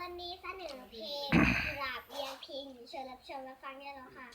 วันนี้เสนอเพลงกราบเรียนพิงเชิญรับชมรับฟังได้แล้วค่ะ